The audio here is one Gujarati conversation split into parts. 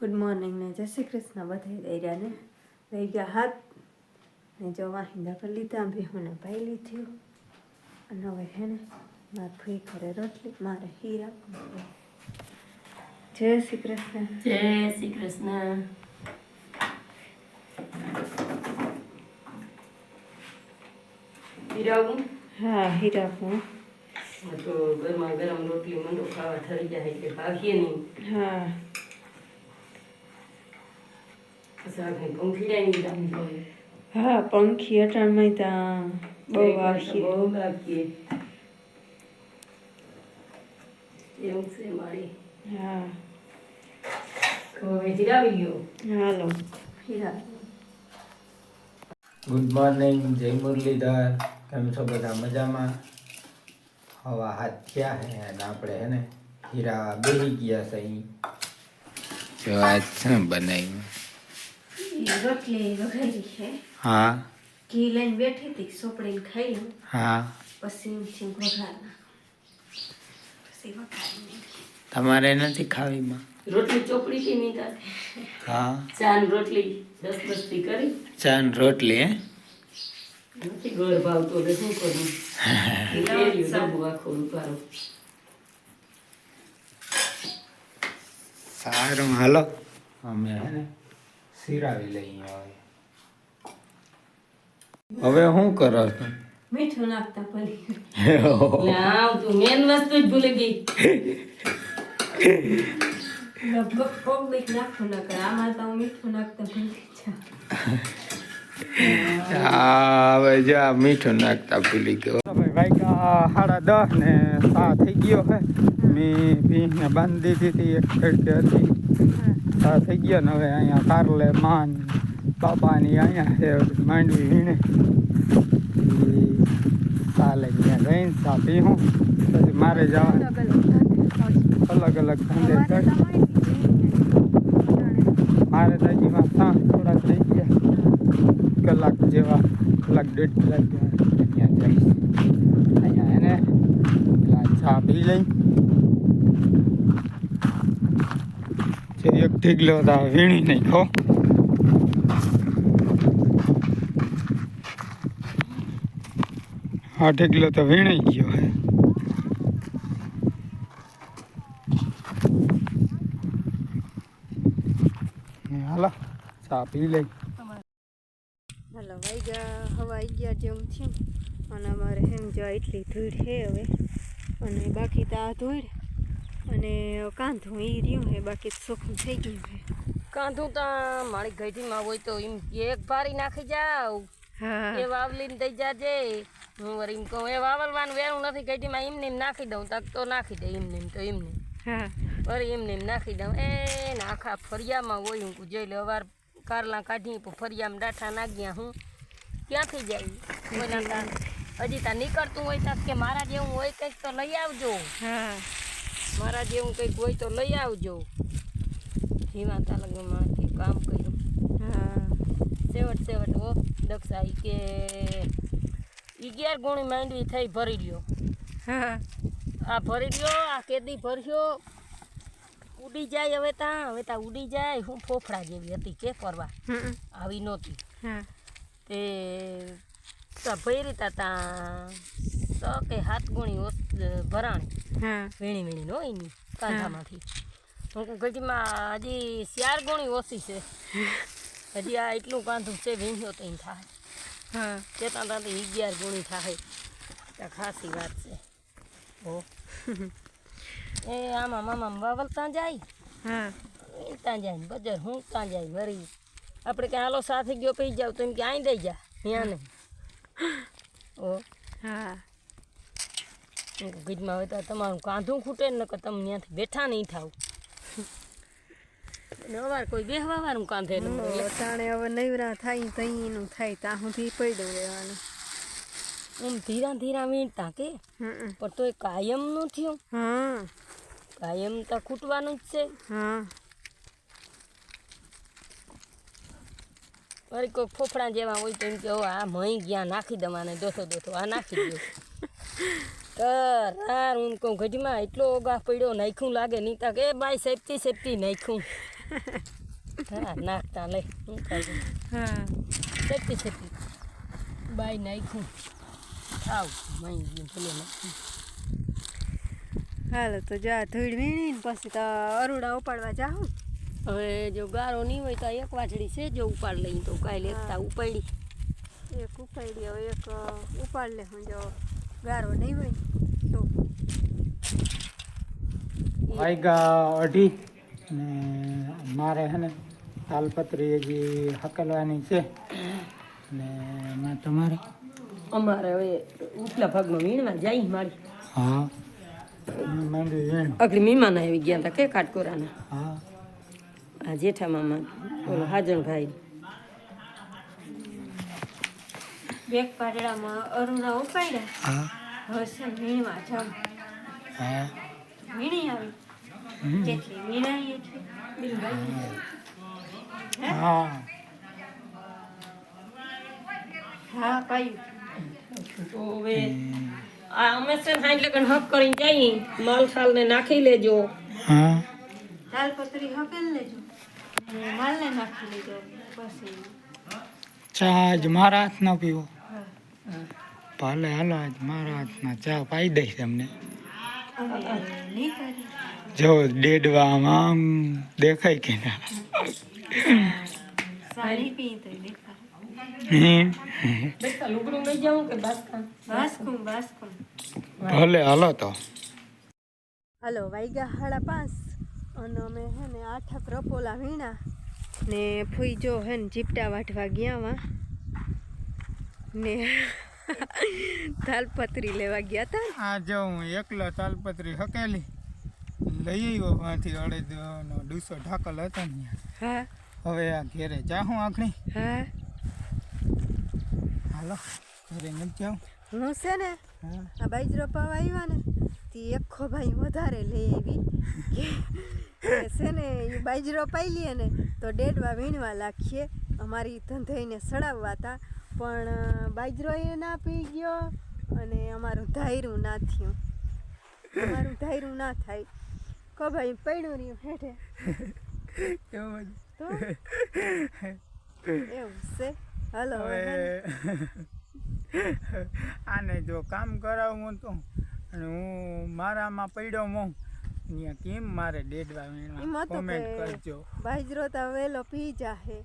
ગુડ મોર્નિંગ ને જય શ્રી કૃષ્ણ બધા ને લઈ ગયા હાથ ને જો વાહિંદા કરી લીધા ભીહોને પાઈ લીધું અને હવે હે ને મારે ફ્રી કરે રોટલી મારે હીરા જય શ્રી કૃષ્ણ જય શ્રી કૃષ્ણ પીરાવું હા હીરાપું તો ગરમા ગરમ રોટલી મંડો ખાવા થઈ જાય એટલે ભાગીએ નહીં હા પછી આપણે પંખીડાની દામ જોઈએ હા પંખી અટાણમાં ત્યાં બહુ વાગીએ. બહુ વાગીએ. એવું છે મારી. હા. હવે હિરાવી ગયો હાલો. હિરા ગુડ મોર્નિંગ જય મુરલીધર. કેમ છો બધા મજામાં? હવા હાથ થયા હે અને આપણે હે ને હીરા બેહી ગયા છે અહીં. જો આજ છે ને બનાવી રોટલી વઘારી છે. હા. ઘી લઈને બેઠી હતી સોપડીને ખાઈ હા. પછી વઘારી તમારે નથી ખાવીમાં રોટલી ચોપડી થી નહીં હા. ચાન રોટલી દસ દસથી કરી. ચાન રોટલી હે? નથી ગોળ ભાવતો તો શું કરું? આખું ઉપાડું. સારું હાલો. અમે સિરાવી લઈએ હવે હવે શું કરો છો મીઠું નાખતા પડી. આવ તું મેન વસ્તુ જ ભૂલી ગઈ. લગભગ કોક નાખું ન કરે. આમાં તો મીઠું નાખતા ભૂલી જાઉં. હવે જો મીઠું નાખતા ભૂલી ગયો. ભાઈ સાડા દસ ને સા થઈ ગયો હે મેં ભીંને બાંધી દીધી એક ખડકી હતી. થઈ ગયો ને હવે અહીંયા કારલે માન બાપાની અહીંયા છે માંડવી વીણે. કાલે ત્યાં જઈને સાપી પીવું પછી મારે જવાનું. અલગ અલગ ધંધે મારે દાદીમાં ત્રણ થોડા થઈ ગયા. કલાક જેવા કલાક દોઢ કલાક જેવા. ત્યાં જઈશ. અહીંયા એને ચા પી લઈ. જે એક ઢીગલો હતા વીણી નહીં ખો આ ઢીગલો તો વીણાઈ ગયો હે. હાલો, ચા પી હાલો ગયા, હવા ગયા જેવું થયું. અને અમારે એમ જો એટલી ધૂળ છે હવે. અને બાકી તો આ ધૂળ. અને કાંધું એ રહ્યું હે બાકી તો થઈ ગયું છે કાંધું તા મારી ગઢીમાં હોય તો એમ એક ભારી નાખી જાવ. હા. એ વાવલીને દઈ જાજે. હું વરી એમ કહું એ વાવલવાનું વેરું નથી ગઢીમાં એમને એમ નાખી દઉં તક તો નાખી દે એમને એમ તો એમને. હા. વળી એમને એમ નાખી દઉં એ આખા ફરિયામાં હોય હું જોઈ લે અવાર કારલા કાઢી ફરિયામાં ડાઠા નાગ્યા હું. ક્યાંથી જાય? હજી તા નીકળતું હોય તક કે મારા જેવું હોય કંઈક તો લઈ આવજો. હા. મારા જેવું કંઈક હોય તો લઈ આવજો. હિમાતા તાલુકામાં કામ કર્યું. હા સેવટ સેવટ ઓ દક્ષાઈ કે અગિયાર ગુણી માંડવી થઈ ભરી લ્યો. હા. આ ભરી લ્યો આ કેદી ભર્યો ઉડી જાય હવે ત્યાં હવે ત્યાં ઉડી જાય. હું ફોફડા જેવી હતી કે કરવા આવી નહોતી. તે ભરી તા તાં સ કે હાથ ગુણી ઓસ- ભરાણી. વીણી વીણી નો એની કાંધામાંથી. હું. ગજીમાં હજી ચાર ગુણી ઓછી છે. હજી આ એટલું કાંધું છે વીણ્યો તો થાય. હા. ચેતા તાથી અગિયાર ગુણી થાય. ખાસી વાત છે. ઓ એ આમાં મામા વાવલ ત્યાં જાય? એ ત્યાં જાય બજાર હું ત્યાં જાય વરી. આપણે કે હાલો સાથે ગયો પી જાવ તો એમ કે આઈ દઈ જા ત્યાં નહીં ઓ હા. ગીતમાં હોય તો તમારું કાંધું ખૂટે ને નકર તમે ત્યાંથી બેઠા નહીં થાવ. અવાર કોઈ બેહવા વાળું કાંધે. તાણે હવે નવરા થાય તો એનું થાય ત્યાં સુધી પડ્યું રહેવાનું. એમ ધીરા ધીરા વીણતા કે? પણ પણ તોય કાયમનું થયું. હા. કાયમ તો ખૂટવાનું જ છે. હા. વળી કોઈ ફોફડા જેવા હોય તો એમ કે આ મહી ગયા નાખી દવાને દોથો દોથો આ નાખી દો. કર હું કહું ગજમાં એટલો ઓગાહ પડ્યો નાખ્યું લાગે નહીં તા કે એ બાય સેફટી સેફટી નાખ્યું. હા નાખતા લે હું ખાઈ હા. સેફટી સેટી બાય નાખ્યું. ખાવ મહી ગયું ભલે નાખ્યું. હાલો તો જા ધૂળ વીણીને પછી તો અરુડા ઉપાડવા જાઉં હવે જો ગારો નહીં હોય તો એક વાછડી છે જો ઉપાડ લઈ તો કાલે એકતા ઉપાડી. એક ઉપાડી હવે એક ઉપાડ લે હું જો. ગારો નહીં હોય તો. વાયગા અઢી. ને મારે હે ને તાલપત્રી હજી હકલવાની છે. ને એમાં તમારે? અમારે હવે ઉપલા ભાગમાં વીણવા જાય મારી. હા. માંડવી મીમાન આવી ગયા હતા કે કાટકોરાના. હા. આ જેઠા મામા ઓલો હાજણભાઈ. બેગ પાટડામાં અરુણા ઉપાડ્યા. હા. હવે છે ને વીણવા જાઉં હા. વીણી આવી. જેટલી વીણાઈ એટલી હા. હા? પાયું. તો હવે આ અમે છે ને એટલે કણ હક કરીને જઈ માલ સાલ ને નાખી લેજો. હા. દાલપત્રી હકેલ લેજો. ને માલને નાખી લેજો. પછી ચા આજ મારા ન પીવો. ભલે હાલો આજ મારા હાથમાં ચા પાઈ દઈશ તમને. જો ડેડવામાં આમ દેખાય કે ના. ભલે, હાલો તો. હલો વાઈગા હાડા પાંચ. અને અમે હે ને આઠક રપોલા વીણા ને ફૂઈ જો હે ને જીપટા વાઢવા ગયા વા. ને તાલપત્રી લેવા ગયા હતા આ જો હું એકલો તાલપત્રી હકેલી લઈ આવ્યો ત્યાંથી અડદનો ડૂસો ઢાકલ હતો ને હા. હવે આ ઘેરે જાઉં આખણી હા. હાલો ઘરે નથી જાઉં હું છે ને આ બાજરો પાવા આવ્યા ને તે એકો ભાઈ વધારે લઈ આવી. છે ને એ બાજરો પાઈ લઈએ ને તો ડેડવા વીણવા લાખીએ અમારી ધંધાઈને સડાવવા હતા પણ બાજરો એ ના પી ગયો અને અમારું ધાયરું ના થયું. અમારું ધાયરું ના થાય. કો ભાઈ પડ્યું રહ્યું હેઠે એવું છે? હલો આને જો કામ કરાવવું તો અને હું મારામાં પડ્યો મોં અહીંયા કેમ મારે ડેડવા કોમેન્ટ કરજો. બાજરો તો વેલો પી જાહે.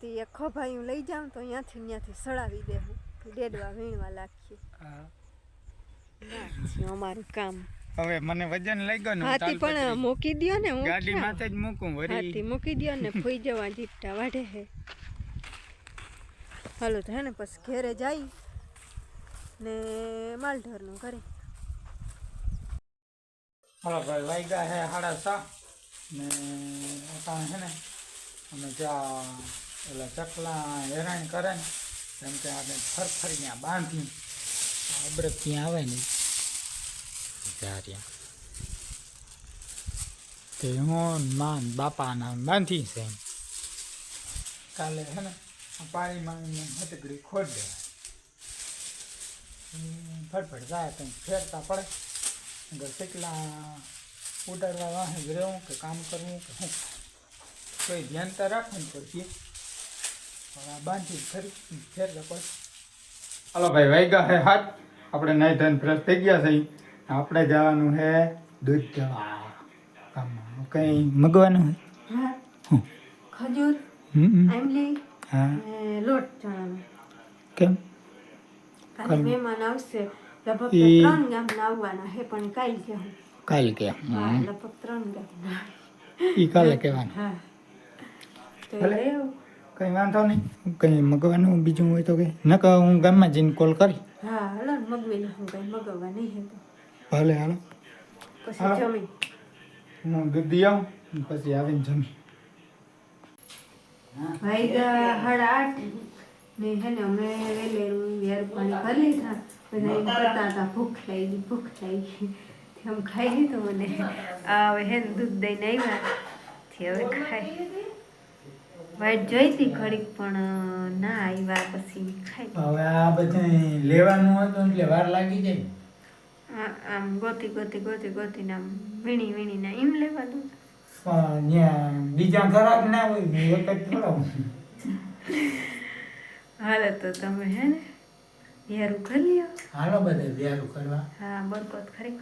તે એક ખભાયું લઈ જાઉં તો અહીંયાથી અહીંયાથી સડાવી દેવું. ડેડવા વીણવા લાગીએ. હા. અમારું કામ. હવે મને વજન લઈ ગયો હાથી પણ મૂકી દયો ને હું ગાડી માથે જ મૂકું હાથી મૂકી દ્યો ને ફૂઈ જવા જીપટા વાઢે હે. હાલો તો હે ને પછી ઘેરે જાય ને માલઢોરનું કરે. હાલો ભાઈ વાગ્યા હે સાડા સા ને છે ને અમે ત્યાં ઓલા ચકલા હેરાન કરે ને એમ કે આપણે ફરફરીને બાંધી આપણે ત્યાં આવે ને. ત્યાં ત્યાં તે હું માન બાપાના બાંધી છે એમ. કાલે છે ને પાણી એને હટકડી ખોટ દેવાય. ફટફટ જાય તો ફેરતા પડે. કેટલા ઉડાડવા વાહે રહેવું કે કામ કરવું કે શું કોઈ ધ્યાન તો રાખવું પડશે. બાંધી ફરી ફેરતા હાલો ભાઈ વૈગા હે હાથ આપણે નાઈ ધન ફ્રેશ થઈ ગયા છે. આપણે જવાનું છે દૂધ જવા કઈ મગવાનું હા. ખજૂર આમલી હા. લોટ ચણાનો. કેમ? કાલે. મહેમાન આવશે. લગભગ ત્રણ ગામ આવવાના હે પણ કાલ છે હું. કાલ કે? હા લગભગ ત્રણ ગામ. ઈ કાલે કહેવાનું. હા. તો એવું. કંઈ વાંધો નહીં. કંઈ મગવાનું બીજું હોય તો કંઈ. કહો હું ગામમાં જઈને કોલ કરી. હા હલો ને હું કઈ મગવવા નહીં ભલે હાલો પછી જમી. હું દૂધ દઈ આવું પછી આવીને જમી. વાગ્યા સાડા આઠ. ને હે ને અમે વેલે વેર પાણી કરી લીધા. બધા એમ કરતા હતા ભૂખ લાગી ભૂખ લાગી આમ ખાઈ લીધું મને. હવે હે ને દૂધ દઈને આવ્યા. હવે ખાઈ. વાઈટ જોઈતી ઘડીક પણ ના આવ્યા પછી ખાઈ હવે આ બધું લેવાનું હતું એટલે વાર લાગી જાય. આમ ગોતી ગોતી ગોતી ગોતીને આમ વીણી વીણીને એમ લેવા દઉં. પણ બીજા ખરાબ ના હોય એક જ થોડા હાલો તો તમે હે ને વ્યારું કરી લ્યો. હાલો બધા વ્યારું કરવા. હા બરકત ખરી.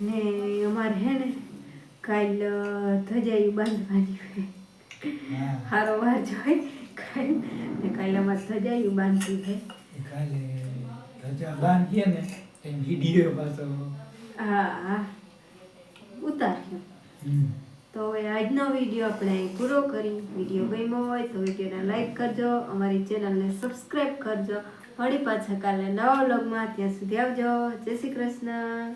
ને અમારે હે ને કાલ ધજાયું બાંધવાની હારો વાર જોઈ કાલ. ને કાલે અમારે ધજાયું બાંધવી છે. કાલે ધજા બાંધીએ ને એમ વીડિયો પાછો. હા હા. ઉતાર્યો. તો હવે આજનો વીડિયો આપણે અહીં પૂરો કરી. વીડિયો ગમ્યો હોય તો વિડીયોને લાઈક કરજો અમારી ચેનલને સબસ્ક્રાઈબ કરજો. ફરી પાછા કાલે નવા વ્લોગમાં. ત્યાં સુધી આવજો. જય શ્રી કૃષ્ણ.